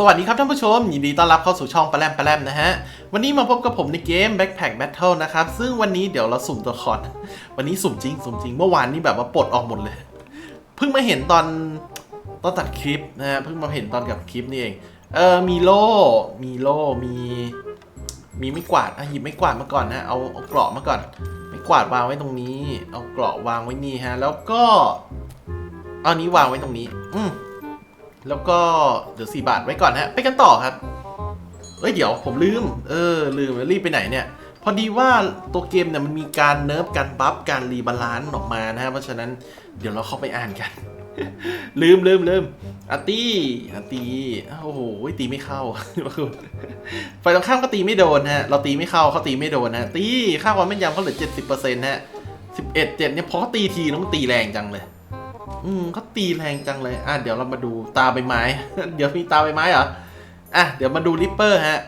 สวัสดีครับท่านผู้ชม ยินดีต้อนรับเข้าสู่ช่องปลาแรมปลาแรมนะฮะ วันนี้มาพบกับผมในเกม Backpack Battle นะครับ ซึ่งวันนี้เดี๋ยวเราสุ่มตัวละครวันนี้สุ่มจริง สุ่มจริง เมื่อวานนี้แบบว่าปลดออกหมดเลย เพิ่งมาเห็นตอนตอนตัดคลิปนะฮะ เพิ่งมาเห็นตอนกับคลิปนี่เอง เออมีโล่ มีโล่ มี มีไม่กวาดอะหยิบไม่กวาดมาก่อนนะ เอาเอาเกราะมาก่อน ไม่กวาดวางไว้ตรงนี้ เอาเกราะวางไว้นี่ฮะ แล้วก็ เอานี้วางไว้ตรงนี้ อืม แล้วก็เดี๋ยวสี่บาทไว้ก่อนฮะ ไปกันต่อครับเอ้ยเดี๋ยวผมลืม เออ ลืมรีบไปไหนเนี่ย พอดีว่าตัวเกมเนี่ยมันมีการเนิร์ฟการบัฟการรีบาลานซ์ออกมานะฮะ เพราะฉะนั้นเดี๋ยวเราเข้าไปอ่านกัน ลืมลืมลืมอาตี้อาตี้โอ้โหตีไม่เข้าไฟตรงข้ามก็ตีไม่โดนฮะ เราตีไม่เข้าเขาตีไม่โดนฮะ ตีค่าความแม่นยำเขาเหลือเจ็ดสิบเปอร์เซ็นต์ฮะสิบเอ็ดเจ็ดเนี่ยพอเขาตีทีแล้วมันตีแรงจังเลย อืมเขาตีแรงจังเลย อะเดี๋ยวเรามาดูตาใบไม้ เดี๋ยวมีตาใบไม้เหรอ อะเดี๋ยวมาดูริปเปอร์ฮะ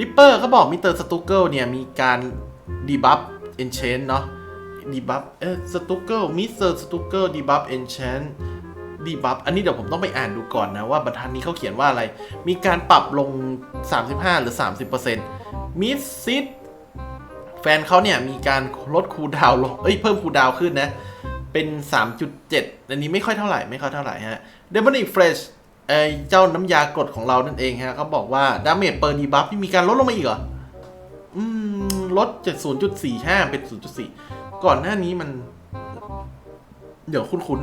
ริปเปอร์เขาบอกมิสเตอร์สตูเกิลเนี่ยมีการดีบัฟเอนเชนเนาะดีบัฟเออสตูเกิลมิสเตอร์สตูเกิลดีบัฟเอนเชนดีบัฟอันนี้เดี๋ยวผมต้องไปอ่านดูก่อนนะว่าบรรทัดนี้เขาเขียนว่าอะไร มีการปรับลง 35 หรือ 30%มิสซิตแฟนเขาเนี่ยมีการลดคูลดาวน์ลง เอ้ยเพิ่มคูลดาวน์ขึ้นนะ เป็น 3.7 อันนี้ไม่ค่อยเท่าไหร่ไม่ค่อยเท่าไหร่ฮะเดมอนิเฟรชไอเจ้าน้ำยากรดของเรานั่นเองฮะเขาบอกว่าดาเมจเปอร์ดีบัฟที่มีการลดลงมาอีกเหรอ อืม ลดจาก 0.45 เป็น 0.4 ก่อนหน้านี้มัน เดี๋ยวคุ้นคุ้น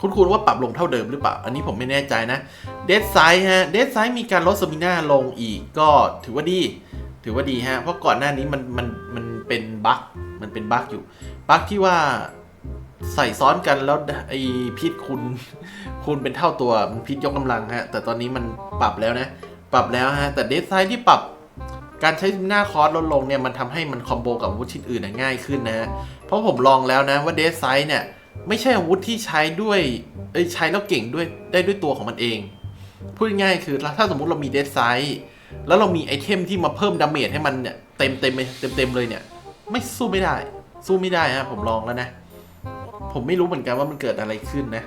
คุ้นคุ้นว่าปรับลงเท่าเดิมหรือเปล่า อันนี้ผมไม่แน่ใจนะเดดไซส์ฮะเดดไซส์มีการลดสมิน่าลงอีกก็ถือว่าดี ถือว่าดีฮะ เพราะก่อนหน้านี้มันมันมันเป็นบั๊กมันเป็นบั๊กอยู่บั๊กที่ว่า ใส่ซ้อนกันแล้วไอพิษคุณ คุณเป็นเท่าตัวมันพิษยกกำลังฮะ แต่ตอนนี้มันปรับแล้วนะ ปรับแล้วฮะ แต่เดซไซที่ปรับการใช้หน้าคอร์สลดลงเนี่ยมันทำให้มันคอมโบกับอาวุธชิ้นอื่นง่ายขึ้นนะฮะ เพราะผมลองแล้วนะว่าเดซไซเนี่ย ไม่ใช่อาวุธที่ใช้ด้วยเอ้ยใช้แล้วเก่งด้วยได้ด้วยตัวของมันเอง พูดง่ายคือถ้าสมมุติเรามีเดซไซแล้วเรามีไอเทมที่มาเพิ่มดาเมจให้มันเนี่ยเต็มเต็มเต็มเต็มเลยเนี่ย ไม่สู้ไม่ได้ สู้ไม่ได้ฮะผมลองแล้วนะ ผมไม่รู้เหมือนกันว่ามันเกิดอะไรขึ้นนะ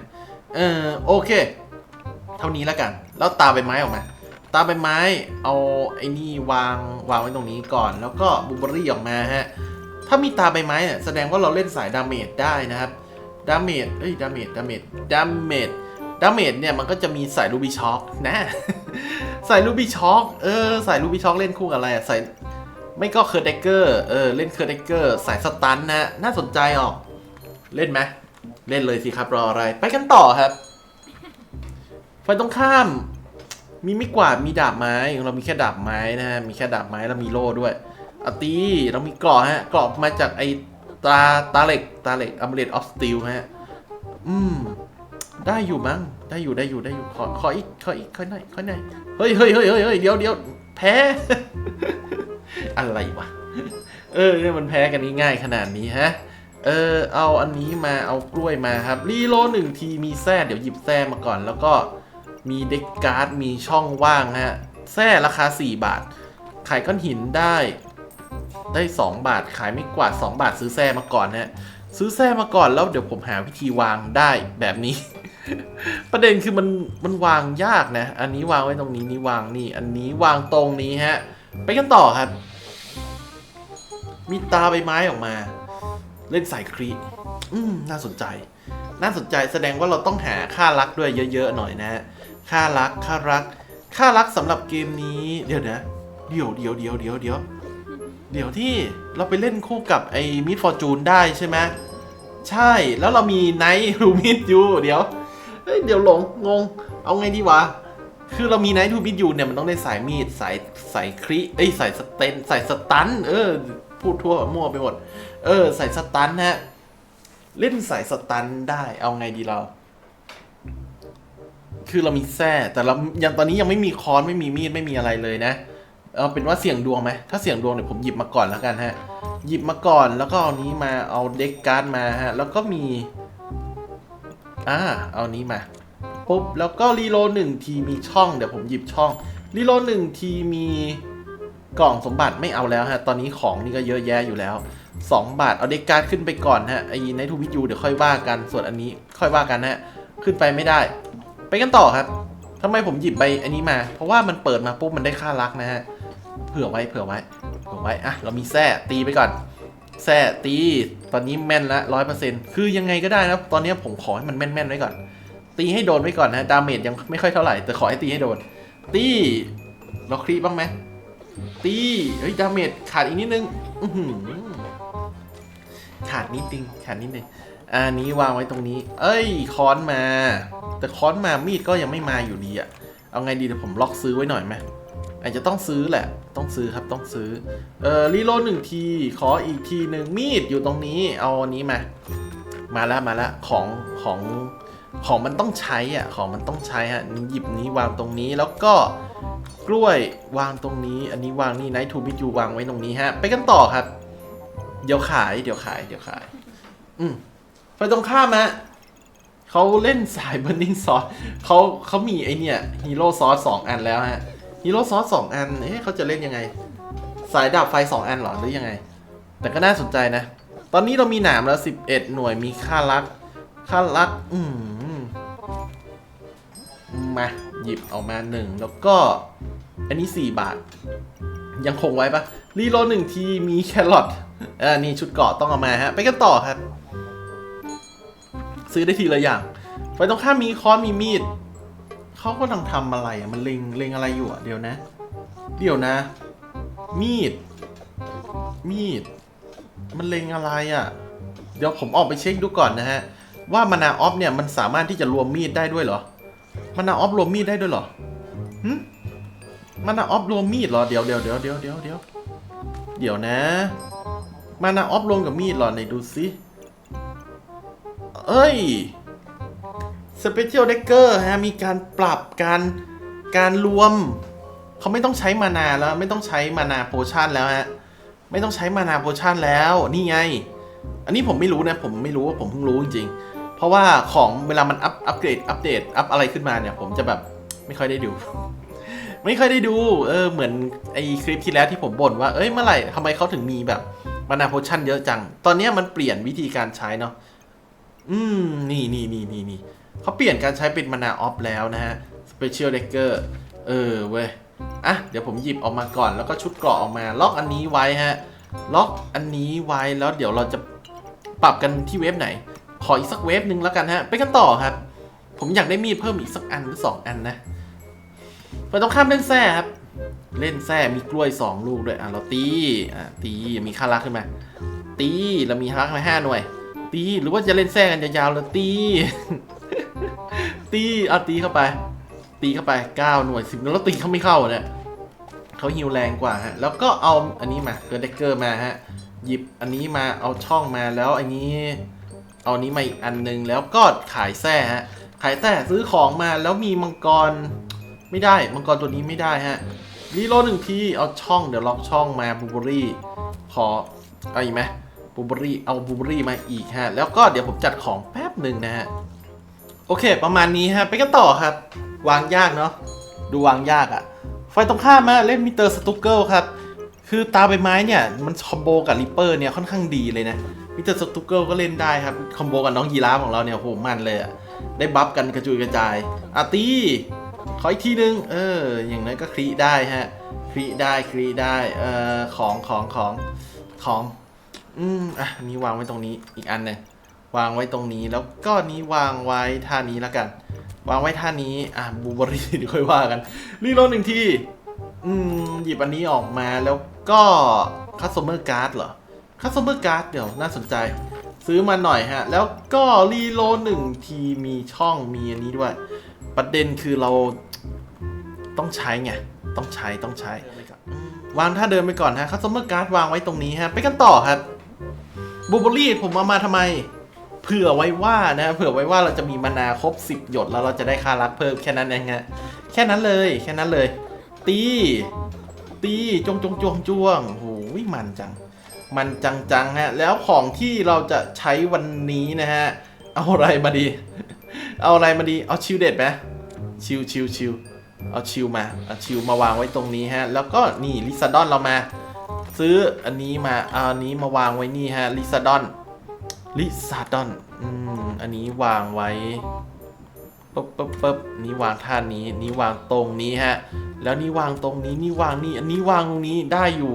เออโอเค เท่านี้แล้วกัน แล้วตาใบไม้ออกมา ตาใบไม้เอาไอ้นี่วางวางไว้ตรงนี้ก่อน แล้วก็บูเบอรี่ออกมาฮะ ถ้ามีตาใบไม้เนี่ยแสดงว่าเราเล่นสายดาเมจได้นะครับ ดาเมจเอ้ย ดาเมจ ดาเมจ ดาเมจ ดาเมจเนี่ยมันก็จะมีสายลูบี้ช็อคนะ สายลูบี้ช็อคเออ สายลูบี้ช็อคเล่นคู่กับอะไรอะสายไม่ก็เคอร์เดเกอร์ เออ เล่นเคอร์เดเกอร์ สายสตันนะ น่าสนใจออก เล่นไหมเล่นเลยสิครับรออะไร ไปกันต่อครับไฟตรงข้าม มีไม่กวาดมีดาบไม้เรามีแค่ดาบไม้นะฮะมีแค่ดาบไม้แล้วมีโล่ด้วยอาตีเรามีเกราะฮะเกราะมาจากไอตาตาเหล็กตาเหล็กอัมเบรดออฟสตีลฮะอืมได้อยู่มั้งได้อยู่ได้อยู่ได้อยู่ขอขออีกขออีกขอหน่อยขอหน่อยเฮ้ยเฮ้ยเฮ้ยเฮ้ยเฮ้ยเดี๋ยวเดี๋ยวแพ้ อะไรวะเออเนี่ยมันแพ้กันง่ายๆขนาดนี้ฮะ เออเอาอันนี้มาเอากล้วยมาครับรีโลหนึ่งทีมีแส้เดี๋ยวหยิบแส้มาก่อน แล้วก็มีเด็กการ์ดมีช่องว่างฮะแส้ราคา 4 บาท ขายก้อนหินได้ได้ 2 บาทขายไม่กว่า 2 บาทซื้อแส้มาก่อนฮะซื้อแส้มาก่อนแล้วเดี๋ยวผมหาวิธีวางได้แบบนี้ ประเด็นคือมันมันวางยากนะ อันนี้วางไว้ตรงนี้นี่วางนี่ อันนี้วางตรงนี้ฮะ ไปกันต่อครับ มีตาใบไม้ออกมา เล่นสายครีอืมน่าสนใจ น่าสนใจแสดงว่าเราต้องหาค่ารักด้วยเยอะๆหน่อยนะฮะค่ารักค่ารัก ค่ารักสำหรับเกมนี้เดี๋ยวนะเดี๋ยวเดี๋ยวเดี๋ยวเดี๋ยวเดี๋ยวเดี๋ยวที่เราไปเล่นคู่กับไอ้มิดฟอร์จูนได้ใช่ไหมใช่แล้วเรามีไนท์รูมิดอยู่เดี๋ยวเฮ้ยเดี๋ยวหลงงง เอาไงดีวะคือเรามีไนท์ทูบิดยูเนี่ยมันต้องได้สายมีดสายสายครีเอ้ยสายสเตนสายสตันเออพูดทั่วมั่วไปหมด เออ ใสายสตันฮะ เล่นใสายสตันได้เอาไงดีเรา คือเรามีแส้แต่เรายังตอนนี้ยังไม่มีค้อนไม่มีมีดไม่มีอะไรเลยนะ เอาเป็นว่าเสี่ยงดวงไหมถ้าเสี่ยงดวงเดี๋ยวผมหยิบมาก่อนแล้วกันฮะ หยิบมาก่อนแล้วก็เอานี้มาเอาเด็กการ์ดมาฮะ แล้วก็มี อ่า เอานี้มาปุ๊บแล้วก็รีโลหนึ่งทีมีช่องเดี๋ยวผมหยิบช่องรีโลหนึ่งทีมีกล่องสมบัติไม่เอาแล้วฮะ ตอนนี้ของนี่ก็เยอะแยะอยู่แล้ว 2 บาท เอาเด็กการ์ดขึ้นไปก่อนฮะไอ้ในทูวิทยูเดี๋ยวค่อยว่ากันส่วนอันนี้ค่อยว่ากันฮะขึ้นไปไม่ได้ ไปกันต่อครับทำไมผมหยิบใบอันนี้มา เพราะว่ามันเปิดมาปุ๊บมันได้ค่ารักนะฮะเผื่อไว้เผื่อไว้เผื่อไว้อะเรามีแส้ตีไปก่อนแส้ตีตอนนี้แม่นละร้อยเปอร์เซ็นต์คือยังไงก็ได้นะตอนนี้ผมขอให้มันแม่นๆไว้ก่อน ตีให้โดนไว้ก่อนนะดาเมจยังไม่ค่อยเท่าไหร่แต่ขอให้ตีให้โดน ตีเราคลีบ้างไหมตีเฮ้ยดาเมจขาดอีกนิดนึงอื้อ ขาดนิดนึงขาดนิดนึงอันนี้วางไว้ตรงนี้ เอ้ยค้อนมา แต่ค้อนมามีดก็ยังไม่มาอยู่ดีอะเอาไงดีเดี๋ยวผมล็อกซื้อไว้หน่อยไหมอาจจะต้องซื้อแหละ ต้องซื้อครับต้องซื้อ เอ่อรีโลหนึ่งที ขออีกทีหนึ่งมีดอยู่ตรงนี้ เอาอันนี้มา มาแล้วมาแล้วของของของมันต้องใช้อะ ของมันต้องใช้ฮะหยิบนี้วางตรงนี้แล้วก็กล้วยวางตรงนี้ อันนี้วางนี่ไนทูบิจูวางไว้ตรงนี้ฮะ ไปกันต่อครับ เดี๋ยวขาย เดี๋ยวขาย เดี๋ยวขาย อืมไปตรงข้ามฮะเขาเล่นสายเบ r ร์ i ิ g งซอสเขาเขามีไอเนี่ยฮีโร่ซอสสองอันแล้วฮะฮีโร่ซอสสองอันเอ๊ะเขาจะเล่นยังไง สายดาบไฟสองอันเหรอหรือยังไง แต่ก็น่าสนใจนะ ตอนนี้เรามีหนามแล้วสิบเอ็ดหน่วยมีค่ารัก ค่ารัก อืมมาหยิบออกมาหนึ่งแล้วก็ อันนี้สี่บาท ยังคงไว้ปะรีโหลหนึ่งทีมีแครอท อ่านี่ชุดเกาะต้องเอามาฮะ ไปกันต่อครับ ซื้อได้ทีละอย่าง ไปตรงข้ามมีค้อนมีมีดเขากำลังทำอะไรอะ มันเล็งเล็งอะไรอยู่อะ เดี๋ยวนะ เดี๋ยวนะ มีด มีด มันเล็งอะไรอะ เดี๋ยวผมออกไปเช็คดูก่อนนะฮะ ว่ามานาออฟเนี่ยมันสามารถที่จะรวมมีดได้ด้วยเหรอมานาออฟรวมมีดได้ด้วยเหรอหึมานาออฟรวมมีดเหรอ เดี๋ยวเดี๋ยวเดี๋ยวเดี๋ยวเดี๋ยวเดี๋ยวเดี๋ยวนะ มานาออฟรวมกับมีดหรอไหนดูสิเอ้ย Special Decker ฮะมีการปรับการการรวม เขาไม่ต้องใช้มานาแล้วไม่ต้องใช้มานาโพชั่นแล้วฮะไม่ต้องใช้มานาโพชั่นแล้วนี่ไง อันนี้ผมไม่รู้นะผมไม่รู้ว่าผมเพิ่งรู้จริงๆ เพราะว่าของเวลามันอัพอัปเกรดอัปเดตอัพอะไรขึ้นมาเนี่ย ผมจะแบบไม่ค่อยได้ดู ไม่ค่อยได้ดู เออเหมือนไอคลิปที่แล้วที่ผมบ่นว่าเอ้ยเมื่อไหร่ทำไมเขาถึงมีแบบ มานาโพชั่นเยอะจัง ตอนนี้มันเปลี่ยนวิธีการใช้เนาะ อืม นี่นี่นี่นี่นี่เขาเปลี่ยนการใช้เป็นมานาออฟแล้วนะฮะ Special Decker เออเว้ย อะ เดี๋ยวผมหยิบออกมาก่อน แล้วก็ชุดเกราะออกมา ล็อกอันนี้ไว้ฮะ ล็อกอันนี้ไว้ แล้วเดี๋ยวเราจะปรับกันที่เวฟไหน ขออีกสักเวฟหนึ่งแล้วกันฮะ ไปกันต่อครับ ผมอยากได้มีดเพิ่มอีกสักอันหรือสองอันนะไปต้องข้ามเล่นแซ่ครับ เล่นแซ่มีกล้วยสองลูกด้วยอะเราตีอะตีมีค่ารักขึ้นมาตีเรามีค่ารักมาห้าหน่วย ตีหรือว่าจะเล่นแซ่กันยาวๆแล้วตี ตีเอาตีเข้าไป ตีเข้าไปเก้าหน่วยสิบแล้วตีเขาไม่เข้าเนี่ยเขาฮิวแรงกว่าฮะแล้วก็เอาอันนี้มาเกิร์เดเกอร์มาฮะหยิบอันนี้มาเอาช่องมาแล้วอันนี้ เอาอันนี้มาอีกอันหนึงแล้วก็ขายแส้ฮะขายแส้ซื้อของมาแล้วมีมังกรไม่ได้มังกรตัวนี้ไม่ได้ฮะ รีโหลหนึ่งที เอาช่องเดี๋ยวล็อกช่องมาบูเบอรี่ ขอเอาอีกไหมบูเบอรี่ เอาบูเบอรี่มาอีกฮะ แล้วก็เดี๋ยวผมจัดของแป๊บหนึ่งนะฮะ โอเค ประมาณนี้ฮะ ไปกันต่อครับ วางยากเนาะ ดูวางยากอะไฟตรงข้ามมาเล่นมิเตอร์สตุกเกิลครับ คือตาใบไม้เนี่ย มันคอมโบกับริปเปอร์เนี่ยค่อนข้างดีเลยนะ มิเตอร์สตุกเกิลก็เล่นได้ครับ คอมโบกับน้องยีราฟของเราเนี่ยโหมันเลยอะได้บัฟกันกระจุยกระจายอาตี ขออีกทีนึง เออ อย่างนั้นก็ครีได้ฮะครีได้ครีได้ เอ่อ ของของของของ อืม อะนนี้วางไว้ตรงนี้ อีกอันหนึ่งวางไว้ตรงนี้ แล้วก็นี้วางไว้ท่านี้แล้วกัน วางไว้ท่านี้ อะ บูเบอรี่เดี๋ยวค่อยว่ากัน รีโหลดหนึ่งที อืม หยิบอันนี้ออกมา แล้วก็คัสเตอร์การ์ดเหรอคัสเตอร์การ์ดเดี๋ยวน่าสนใจ ซื้อมาหน่อยฮะ แล้วก็รีโหลดหนึ่งที มีช่อง มีอันนี้ด้วย ประเด็นคือเราต้องใช้ไง ต้องใช้ต้องใช้ วางท่าเดินไปก่อนฮะคัสเตอร์การ์ดวางไว้ตรงนี้ฮะ ไปกันต่อครับบูเบอรี่ผมเอามาทำไม เผื่อไว้ว่านะเผื่อไว้ว่าเราจะมีมานาครบ 10 หยดแล้วเราจะได้ค่ารักเพิ่มแค่นั้นเองฮะแค่นั้นเลยแค่นั้นเลย ตี ตีจงจงจวงจวงโอ้ยมันจัง มันจังจังฮะ แล้วของที่เราจะใช้วันนี้นะฮะ เอาอะไรมาดี เอาอะไรมาดี เอาชิลเด็ดไหมชิลชิลชิลเอาชิลมา เอาชิลมาวางไว้ตรงนี้ฮะ แล้วก็นี่ลิซาดอนเรามา ซื้ออันนี้มาเอาอันนี้มาวางไว้นี่ฮะลิซาดอนลิซาดอนอืมอันนี้วางไว้ปึ๊บปึ๊บปึ๊บนี่วางท่านี้ นี่วางตรงนี้ฮะ แล้วนี่วางตรงนี้ นี่วางนี่ อันนี้วางตรงนี้ได้อยู่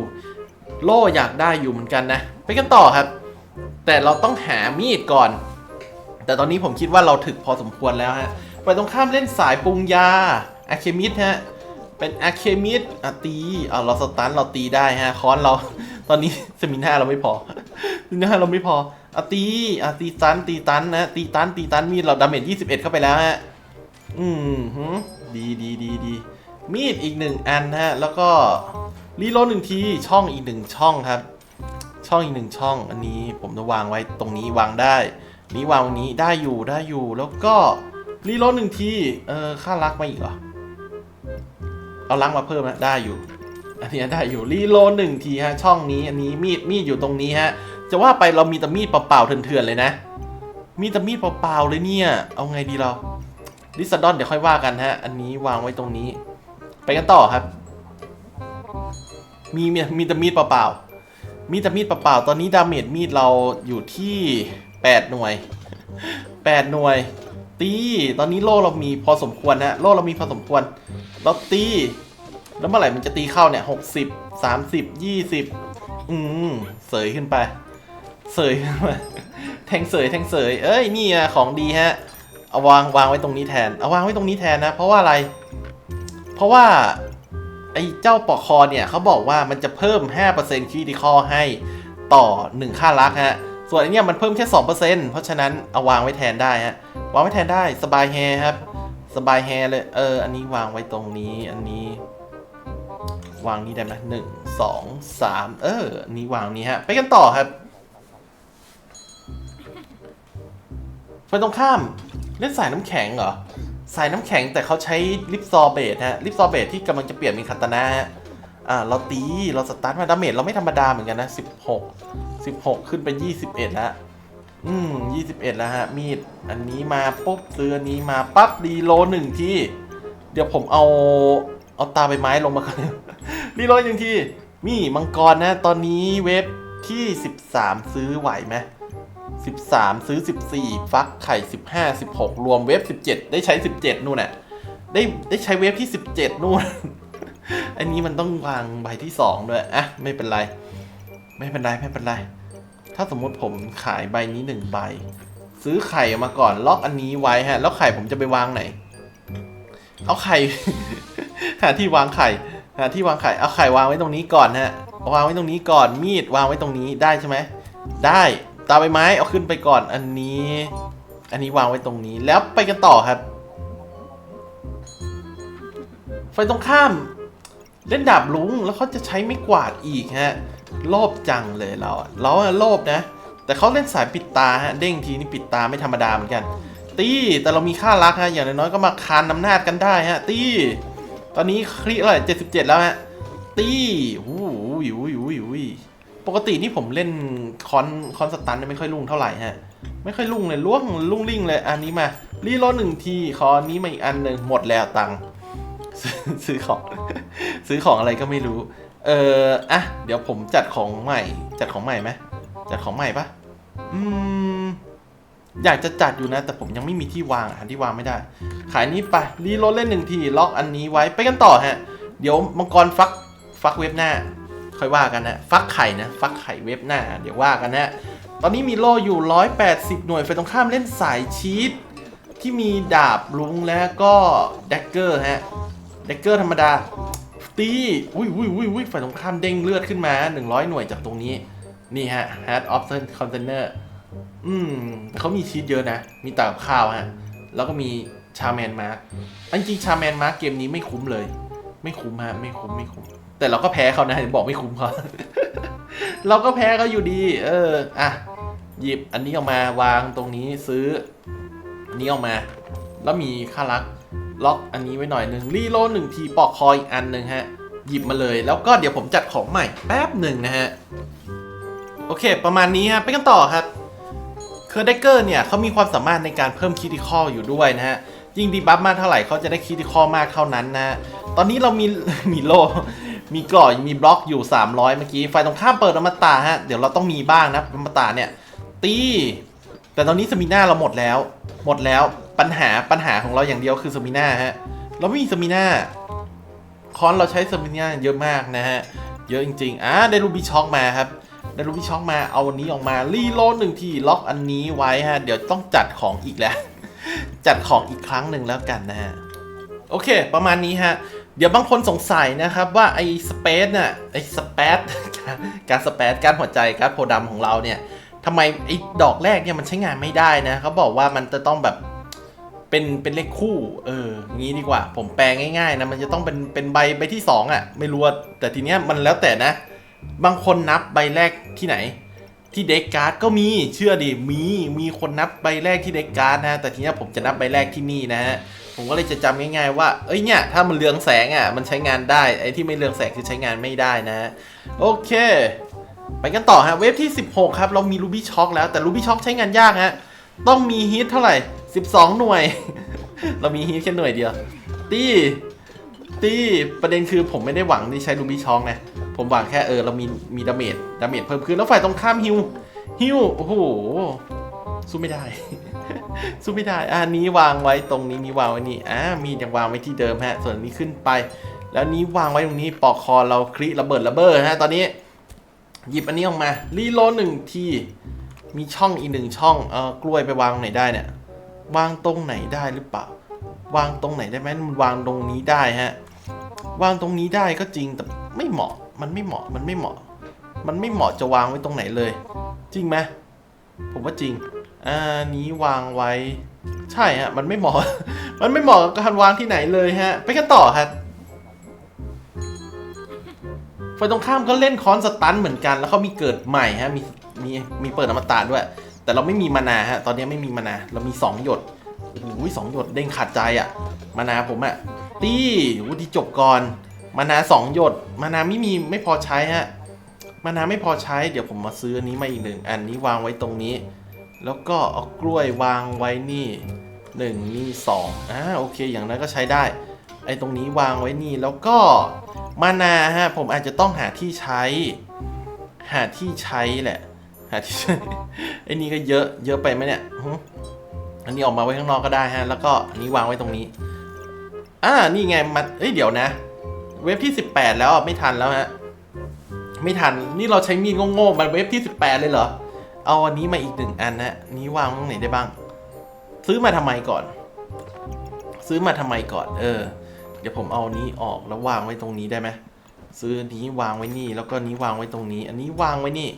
โล่อยากได้อยู่เหมือนกันนะ ไปกันต่อครับ แต่เราต้องหามีดก่อน แต่ตอนนี้ผมคิดว่าเราถึกพอสมควรแล้วฮะไปตรงข้ามเล่นสายปรุงยาอะเคมิดฮะ เป็นอะเคมิดอะตีอะเราสตันเราตีได้ฮะค้อนเรา ตอนนี้สมิน่าเราไม่พอสมิน่าเราไม่พออะตีอะตีตันตีตันนะตีตันตีตันมีดเราดาเมจ21เอ็ดเข้าไปแล้วฮะ อืมหืมดีดีดีดีมีดอีกหนึ่งอันฮะ แล้วก็รีโหลหนึ่งทีช่องอีกหนึ่งช่องครับ ช่องอีกหนึ่งช่อง อันนี้ผมจะวางไว้ตรงนี้วางได้ นี้วางตรงนี้ได้อยู่ได้อยู่ แล้วก็รีโหลดหนึ่งที เออค่ารักมาอีกเหรอ เอาลักมาเพิ่มนะได้อยู่ อันนี้ได้อยู่รีโหลดหนึ่งทีฮะ ช่องนี้อันนี้มีดมีดอยู่ตรงนี้ฮะ จะว่าไปเรามีแต่มีดเปล่าๆเถื่อนๆเลยนะ มีแต่มีดเปล่าๆเลยเนี่ย เอาไงดีเราลิซาดอนเดี๋ยวค่อยว่ากันฮะ อันนี้วางไว้ตรงนี้ ไปกันต่อครับ มีมีมีแต่มีดเปล่าๆมีแต่มีดเปล่าๆตอนนี้ดาเมจมีดเราอยู่ที่ 8 หน่วย 8 หน่วย ตี ตอนนี้โล่เรามีพอสมควรนะโล่เรามีพอสมควร เราตี แล้วเมื่อไหร่มันจะตีเข้าเนี่ย 60 30 20 อืม เสยขึ้นไป เสยขึ้นไป แทงเสยแทงเสย เอ้ย นี่อะของดีฮะ เอาวางวางไว้ตรงนี้แทน เอาวางไว้ตรงนี้แทนนะ เพราะว่าอะไร เพราะว่าไอ้เจ้าปอกคอเนี่ยเขาบอกว่ามันจะเพิ่ม5%คีดีคอให้ต่อ 1 ค่ารักฮะ ส่วนอันนี้มันเพิ่มแค่ 2%เพราะฉะนั้นเอาวางไว้แทนได้ฮะ วางไว้แทนได้สบายแฮครับ สบายแฮเลย เออ อันนี้วางไว้ตรงนี้ อันนี้ วางนี้ได้ไหมหนึ่งสองสามเออ อันนี้วางนี้ฮะ ไปกันต่อครับไปตรงข้าม เล่นสายน้ำแข็งเหรอ สายน้ำแข็งแต่เขาใช้ลิปซอเบตฮะ ลิปซอเบตที่กำลังจะเปลี่ยนเป็นคาตานะฮะ อ่าเราตีเราสตาร์ทมาดาเมจเราไม่ธรรมดาเหมือนกันนะ16 16 ขึ้นไป 21 แล้ว อืม 21 แล้วฮะ มีด อันนี้มาปุ๊บซื้อนี้มาปั๊บดีโลหนึ่งที เดี๋ยวผมเอา เอาตาใบไม้ลงมาก่อนดีโลหนึ่งที มีมังกรนะ ตอนนี้เว็บที่ 13 ซื้อไหวไหม13 ซื้อ 14 ฟักไข่ 15 16 รวมเวฟ17 ได้ใช้ 17 นู่นน่ะ ได้ได้ใช้เวฟที่ 17 นู่น อันนี้มันต้องวางใบที่2ด้วยอะไม่เป็นไร ไม่เป็นไรไม่เป็นไร ถ้าสมมุติผมขายใบนี้1ใบ ซื้อไข่มาก่อนล็อกอันนี้ไว้ฮะ แล้วไข่ผมจะไปวางไหน เอาไข่ หาที่วางไข่หาที่วางไข่เอาไข่วางไว้ตรงนี้ก่อนฮะวางไว้ตรงนี้ก่อนมีดวางไว้ตรงนี้ได้ใช่ไหมได้ตาใบไม้เอาขึ้นไปก่อนอันนี้ อันนี้วางไว้ตรงนี้แล้วไปกันต่อครับไฟตรงข้าม เล่นดาบลุงแล้วเขาจะใช้ไม่กวาดอีกฮะโลภจังเลยเราอะเราโลภนะ แต่เขาเล่นสายปิดตาฮะเด้งทีนี่ปิดตาไม่ธรรมดาเหมือนกัน ตีแต่เรามีค่ารักฮะอย่างน้อยก็มาคานน้ำหนาจกันได้ฮะ ตีตอนนี้คลิอะไรเจ็ดสิบเจ็ดแล้วฮะตีหูยหูยหูยูยปกตินี่ผมเล่นคอนคอนสตันไม่ค่อยลุ่งเท่าไหร่ฮะไม่ค่อยลุ่งเลยล่วงลุ่งลิ่งเลยอันนี้มารีโลหนึ่งทีคอนี้มาอีกอันหนึ่งหมดแล้วตังค์ ซื้อซื้อของ ซื้อของอะไรก็ไม่รู้ เอออะ เดี๋ยวผมจัดของใหม่ จัดของใหม่ไหมจัดของใหม่ปะอืม อยากจะจัดอยู่นะ แต่ผมยังไม่มีที่วางหาที่วางไม่ได้ ขายนี้ไปรีโหลดเล่นหนึ่งทีล็อกอันนี้ไว้ไปกันต่อฮะ เดี๋ยวมังกรฟักฟักเว็บหน้า ค่อยว่ากันนะ ฟักไข่นะ ฟักไข่เว็บหน้า เดี๋ยวว่ากันนะตอนนี้มีโล่อยู่ 180 หน่วยไฟตรงข้ามเล่นสายชีตที่มีดาบลุงแล้วก็แดกเกอร์ฮะ แดกเกอร์ธรรมดา ตี อุ้ยอุ้ยอุ้ยอุ้ยฝ่ายตรงข้ามเด้งเลือดขึ้นมา 100 หน่วยจากตรงนี้ นี่ฮะ Head of the Container อืมเขามีชีตเยอะนะ มีตากับข้าวฮะ แล้วก็มีชาแมนมาร์กจริงชาแมนมาร์กเกมนี้ไม่คุ้มเลย ไม่คุ้มฮะ ไม่คุ้ม ไม่คุ้ม แต่เราก็แพ้เขานะบอกไม่คุ้มเขา เราก็แพ้เขาอยู่ดี เออ อะ หยิบอันนี้ออกมาวางตรงนี้ซื้อ อันนี้ออกมา แล้วมีค่ารัก ล็อกอันนี้ไว้หน่อยหนึ่งรีโหลหนึ่งทีปอกคออีกอันหนึ่งฮะ หยิบมาเลยแล้วก็เดี๋ยวผมจัดของใหม่แป๊บหนึ่งนะฮะ โอเค ประมาณนี้ฮะไปกันต่อครับเคอร์เดเกอร์เนี่ยเขามีความสามารถในการเพิ่มคิติคออยู่ด้วยนะฮะ ยิ่งดีบัฟมากเท่าไหร่เขาจะได้คิติคอมากเท่านั้นนะฮะตอนนี้เรามีมีโลมีกรอยมีบล็อกอยู่ 300 เมื่อกี้ไฟตรงข้ามเปิดอมตะฮะ เดี๋ยวเราต้องมีบ้างนะอมตะเนี่ย ตี แต่ตอนนี้สมิน่าเราหมดแล้ว หมดแล้วปัญหาปัญหาของเราอย่างเดียวคือสมิน่าฮะเราไม่มีสมิน่าคอนเราใช้สมิน่าเยอะมากนะฮะเยอะจริงๆอะได้รูบี้ช็อกมาครับได้รูบี้ช็อกมาเอาอันนี้ออกมารีโลดหนึ่งทีล็อกอันนี้ไว้ฮะเดี๋ยวต้องจัดของอีกแล้ว จัดของอีกครั้งหนึ่งแล้วกันนะฮะโอเค ประมาณนี้ฮะเดี๋ยวบางคนสงสัยนะครับว่าไอ้สเปซน่ะไอ้สเปซการสเปซการหัวใจการโพธิ์ดำของเราเนี่ย ทำไมไอ้ดอกแรกเนี่ยมันใช้งานไม่ได้นะเขาบอกว่ามันจะต้องแบบเป็นเป็นเลขคู่ เอองี้ดีกว่า ผมแปลง่ายๆนะมันจะต้องเป็นเป็นใบใบที่สองอะ่ะ ไม่รู้ว่าแต่ทีเนี้ยมันแล้วแต่นะ บางคนนับใบแรกที่ไหน ที่เด็กการ์ดก็มีเชื่อดิมีมีคนนับใบแรกที่เด็กการ์ดนะแต่ทีเนี้ยผมจะนับใบแรกที่นี่นะฮะผมก็เลยจะจำง่ายๆว่าเอ้ยเนี่ยถ้ามันเรืองแสงอะมันใช้งานได้ไอ้ที่ไม่เรืองแสงคือใช้งานไม่ได้นะ โอเค ไปกันต่อฮะเวฟที่ 16 ครับ เรามีรูบี้ช็อคแล้วแต่รูบี้ช็อคใช้งานยากฮะ ต้องมีฮีทเท่าไหร่ 12 หน่วย เรามีฮีทแค่หน่วยเดียว ตีตีประเด็นคือผมไม่ได้หวังที่ใช้รูบี้ช็อคนะผมหวังแค่เออเรามีมีดาเมจดาเมจเพิ่มขึ้นแล้วฝ่ายตรงข้ามฮิวฮิวโอ้โหสู้ไม่ได้ สู้ไม่ได้อะอันนี้วางไว้ตรงนี้นี้วางไว้นี่อ่ามียังวางไว้ที่เดิมฮะ ส่วนนนี้ขึ้นไป แล้วนี้วางไว้ตรงนี้ปอกคอเราคลิระเบิดระเบ้อฮะตอนนี้ หยิบอันนี้ออกมา รีโหลหนึ่งที มีช่องอีกหนึ่งช่อง เออกล้วยไปวางตรงไหนได้เนี่ย วางตรงไหนได้หรือเปล่า วางตรงไหนได้ไหมมันวางตรงนี้ได้ฮะ วางตรงนี้ได้ก็จริงแต่ไม่เหมาะ มันไม่เหมาะ มันไม่เหมาะ มันไม่เหมาะจะวางไว้ตรงไหนเลย จริงไหมผมว่าจริง อ่า นี้วางไว้ ใช่ฮะ มันไม่เหมาะ มันไม่เหมาะกับการวางที่ไหนเลยฮะ ไปกันต่อครับ ฝ่ายตรงข้ามก็เล่นคอนสตันเหมือนกัน แล้วเขามีเกิดใหม่ฮะมีมีมีเปิดอมตะด้วย แต่เราไม่มีมานาฮะตอนนี้ไม่มีมานาเรามีสองหยดโอ้โหสองหยดเด้งขาดใจอะ่ะ มานาผมอะ่ะตีวุฒิจบก่อนมานาสองหยด มานาไม่มีไม่พอใช้ฮะมานาไม่พอใช้เดี๋ยวผมมาซื้ออันนี้มาอีกหนึ่งอันนี้วางไว้ตรงนี้ แล้วก็เอากล้วยวางไว้นี่หนึ่งนี่สองอ่าโอเคอย่างนั้นก็ใช้ได้ ไอ้ตรงนี้วางไว้นี่แล้วก็ มานาฮะผมอาจจะต้องหาที่ใช้ หาที่ใช้แหละ หาที่ใช้ไอ้นี่ก็เยอะเยอะไปไหมเนี่ยอันนี้ออกมาไว้ข้างนอกก็ได้ฮะ แล้วก็อันนี้วางไว้ตรงนี้ อ่า นี่ไงมันเอ้ยเดี๋ยวนะ เว็บที่ 18 แล้วไม่ทันแล้วฮะ ไม่ทัน นี่เราใช้มีดโง่ๆมันเว็บที่ 18 เลยเหรอ เอาอันนี้มาอีกหนึ่งอันนะนี้วางตรงไหนได้บ้าง ซื้อมาทำไมก่อน ซื้อมาทำไมก่อน เออ ดี๋ยวผมเอานี้ออกแล้ววางไว้ตรงนี้ได้ไหมซื้อนี้วางไว้นี่แล้วก็นี้วางไว้ตรงนี้ อันนี้วางไว้นี่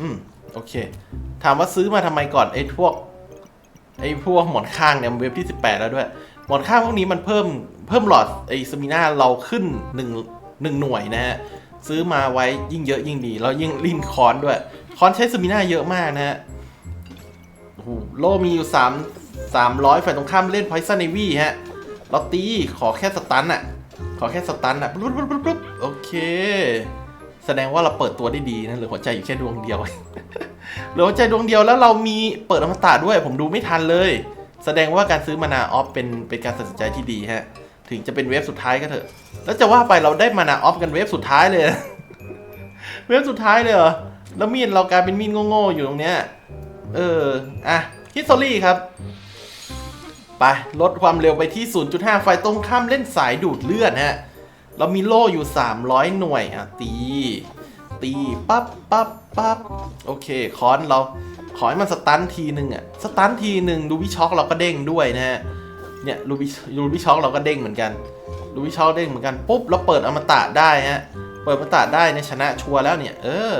อืมโอเค ถามว่าซื้อมาทำไมก่อนไอ้พวกไอ้พวกหมอนข้างเนี่ยเว็บที่ 18 แล้วด้วย หมอนข้างพวกนี้มันเพิ่มเพิ่มหลอดไอ้สมิน่าเราขึ้นหนึ่งหน่วยนะฮะซื้อมาไว้ยิ่งเยอะยิ่งดี แล้วยิ่งลินคอนด้วย คอนใช้สมิน่าเยอะมากนะฮะโอ้โหโลมีอยู่3 300ฝ่ายตรงข้ามเล่นไพซันเนวี่ฮะ เราตีขอแค่สตันอะขอแค่สตันอะปุ๊บปุ๊บปุ๊บปุ๊บโอเค แสดงว่าเราเปิดตัวได้ดีนะเหลือหัวใจอยู่แค่ดวงเดียวเหลือหัวใจดวงเดียวแล้วเรามีเปิดอมตะด้วย ผมดูไม่ทันเลย แสดงว่าการซื้อมานาออฟเป็นเป็นการตัดสินใจที่ดีฮะ ถึงจะเป็นเวฟสุดท้ายก็เถอะ แล้วจะว่าไปเราได้มานาออฟกันเวฟสุดท้ายเลยเวฟสุดท้ายเลยเหรอแล้วมีดเรากลายเป็นมีดโง่ๆอยู่ตรงเนี้ยเอออะฮิสตรี่ครับ ไปลดความเร็วไปที่ 0.5 ไฟตรงข้ามเล่นสายดูดเลือดฮะ เรามีโล่อยู่ 300 หน่วยอะตี ตีปั๊บปั๊บปั๊บโอเคคอนเราขอให้มันสตันทีหนึ่งอะสตันทีหนึ่งดูวิช็อกเราก็เด้งด้วยนะฮะเนี่ยรูบิรูบิช็อกเราก็เด้งเหมือนกันรูบิช็อกเด้งเหมือนกันปุ๊บเราเปิดอมตะได้ฮะเปิดอมตะได้เนี่ยชนะชัวร์แล้วเนี่ย เออ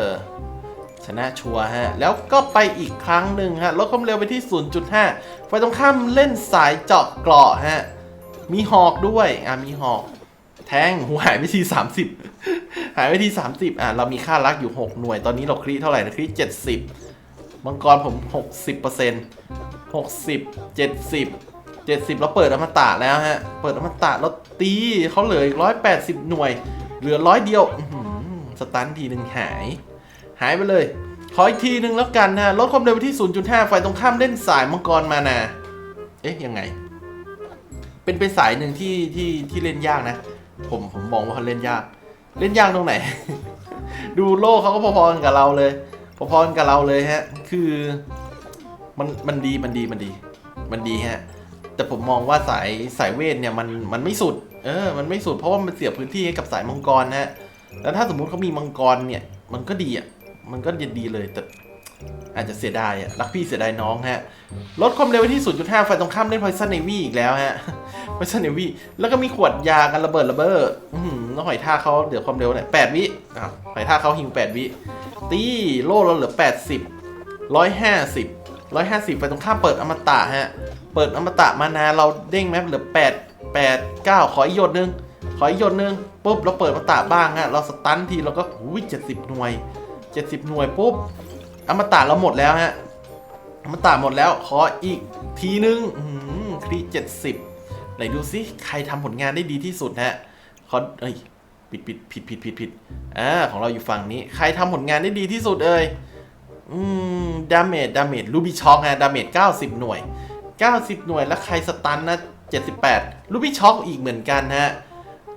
ชนะชัวฮะ แล้วก็ไปอีกครั้งหนึ่งฮะ ลดความเร็วไปที่ 0.5 ไฟตรงข้ามเล่นสายเจาะเกราะฮะ มีหอกด้วย อะ มีหอก แทงหัวหายไปที่ 30 หายไปที่ 30 อะ เรามีค่ารักอยู่ 6 หน่วย ตอนนี้เราคลิเท่าไหร่นะคลิ70 มังกรผม 60% 60 70 70แล้วเปิดอมตะแล้วฮะ เปิดอมตะแล้วตีเขาเหลืออีก180 หน่วย เหลือร้อยเดียวสตันทีหนึ่งหาย หายไปเลย ขออีกทีหนึ่งแล้วกันนะลดความเร็วไปที่ 0.5 ไฟตรงข้ามเล่นสายมังกรมานาเอ๊ะยังไง เป็นเป็นสายหนึ่งที่ที่ที่เล่นยากนะ ผมผมมองว่าเขาเล่นยาก เล่นยากตรงไหน ดูโลกเขาก็พอๆกันกับเราเลย พอๆกันกับเราเลยฮะ คือมันมันดีมันดีมันดี มันดีฮะ แต่ผมมองว่าสายสายเวทเนี่ยมันมันไม่สุด เออ มันไม่สุดเพราะว่ามันเสียพื้นที่ให้กับสายมังกรนะฮะแล้วถ้าสมมุติเขามีมังกรเนี่ย มันก็ดีอะ มันก็ดีเลยแต่อาจจะเสียดายอะรักพี่เสียดายน้องฮะ ลดความเร็วไปที่ 0.5 ไฟตรงข้ามเล่น Poison Navy อีกแล้วฮะ Poison Navy แล้วก็มีขวดยากันระเบิดระเบ้ออื้อหือแล้วหอยท่ากเขาเดี๋ยวความเร็วเนี่ย8วิอ้าวหอยท่ากเขาหิว8วิ ตีโล่เราเหลือ 80 150 150 ไฟตรงข้ามเปิดอมตะฮะ เปิดอมตะมานาเราเด้งแมปเหลือ 8 8 9 ขออีกหยดนึง ขออีกหยดนึงปุ๊บเราเปิดอมตะบ้างฮะ เราสตันทีเราก็หูย70 หน่วย 70 หน่วยปุ๊บอมตะเราหมดแล้วฮะอมตะหมดแล้วขออีกทีนึงครีเจ็ดสิบไหนดูซิใครทำผลงานได้ดีที่สุดฮะขอเอ้ยผิดผิดผิดผิดผิดผิดอ่าของเราอยู่ฝั่งนี้ ใครทำผลงานได้ดีที่สุดเอ่ยอืมดาเมจดาเมจลูบิช็อกฮะดาเมจ90หน่วย 90 หน่วยแล้วใครสตันนะ78ลูบิช็อกอีกเหมือนกันฮะ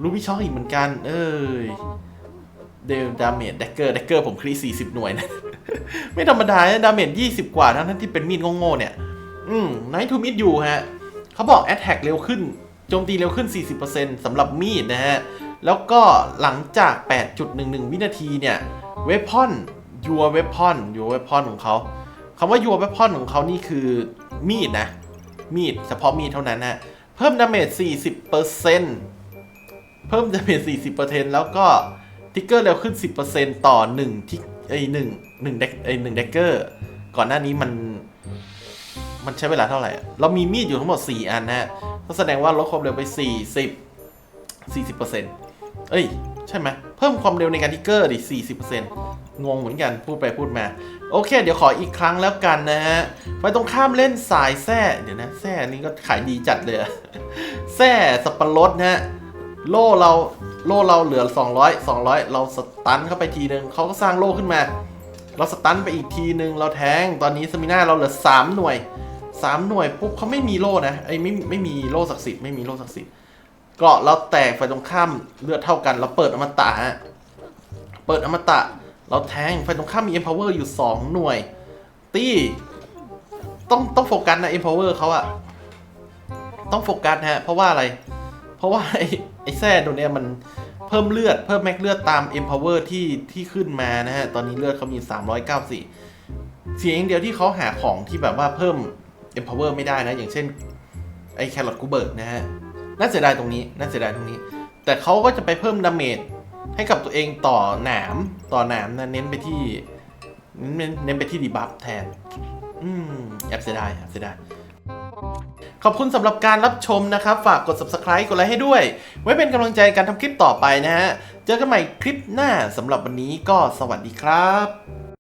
ลูบิช็อกอีกเหมือนกัน เอ้ย เดลดาเมจแดกเกอร์แดกเกอร์ผมครี40หน่วยนะ ไม่ธรรมดานะดาเมจ20กว่าทั้งที่เป็นมีดโง่ๆเนี่ย อืมไนท์ทูมิดอยู่ฮะเขาบอกแอ t แทกเร็วขึ้นโจมตีเร็วขึ้น 40%สำหรับมีดนะฮะ แล้วก็หลังจาก 8.11 วินาทีเนี่ยเวพอนยัวเวพอนยัวเวพอนของเขาคำว่ายัวเวพอนของเขานี่คือมีดนะ มีดเฉพาะมีดเท่านั้นนะเพิ่มดาเมจ40%เพิ่มดาเมจ40%แล้วก็ ทิกเกอร์เร็วขึ้น 10%ต่อ1ทิกไอ้ยหนึ่งหนึ่งเด็กไอ้หนึ่งเด็กเกอร์ ก่อนหน้านี้มัน มันใช้เวลาเท่าไหร่ เรามีมีดอยู่ทั้งหมด 4 อันนะฮะก็แสดงว่าลดความเร็วไป 40 40%เอ้ย ใช่ไหมเพิ่มความเร็วในการทิกเกอร์ดิ 40%งงเหมือนกันพูดไปพูดมา โอเค เดี๋ยวขออีกครั้งแล้วกันนะฮะไปตรงข้ามเล่นสายแซ่เดี๋ยวนะแซ่นี่ก็ขายดีจัดเลยแซ่สับปะรดนะฮะโล่เรา โล่เราเหลือ 200 200 เราสตันเข้าไปทีนึงเขาก็สร้างโล่ขึ้นมา เราสตันไปอีกทีนึงเราแทงตอนนี้สมิน่าเราเหลือ 3 หน่วย 3 หน่วยปุ๊บเขาไม่มีโล่นะไอ้ไม่ไม่มีโล่ศักดิ์สิทธิ์ไม่มีโล่ศักดิ์สิทธิ์เกราะเราแตกไฟตรงข้ามเลือดเท่ากัน เราเปิดอมตะฮะเปิดอมตะ เราแทงไฟตรงข้ามมี empower อยู่ 2 หน่วย ตีต้องต้องโฟกัสนะ empower เขาอะต้องโฟกัสฮะเพราะว่าอะไร เพราะว่าไอ้ไอ้แซ่ตัวเนี้ยมันเพิ่มเลือดเพิ่มแม็กเลือดตาม empower ที่ที่ขึ้นมานะฮะ ตอนนี้เลือดเขามี 394 เสียอย่างเดียวที่เขาหาของที่แบบว่าเพิ่ม empower ไม่ได้นะ อย่างเช่น ไอ้แครอทกูเบิร์กนะฮะ น่าเสียดายตรงนี้ น่าเสียดายตรงนี้ แต่เขาก็จะไปเพิ่มดาเมจให้กับตัวเองต่อหนามต่อหนามนะเน้นไปที่ เน้นเน้นไปที่ดีบัฟแทน อืมแอบเสียดายแอบเสียดาย ขอบคุณสำหรับการรับชมนะครับ ฝากกด subscribe กดไลค์ให้ด้วย ไว้เป็นกำลังใจการทำคลิปต่อไปนะฮะ เจอกันใหม่คลิปหน้าสำหรับวันนี้ก็สวัสดีครับ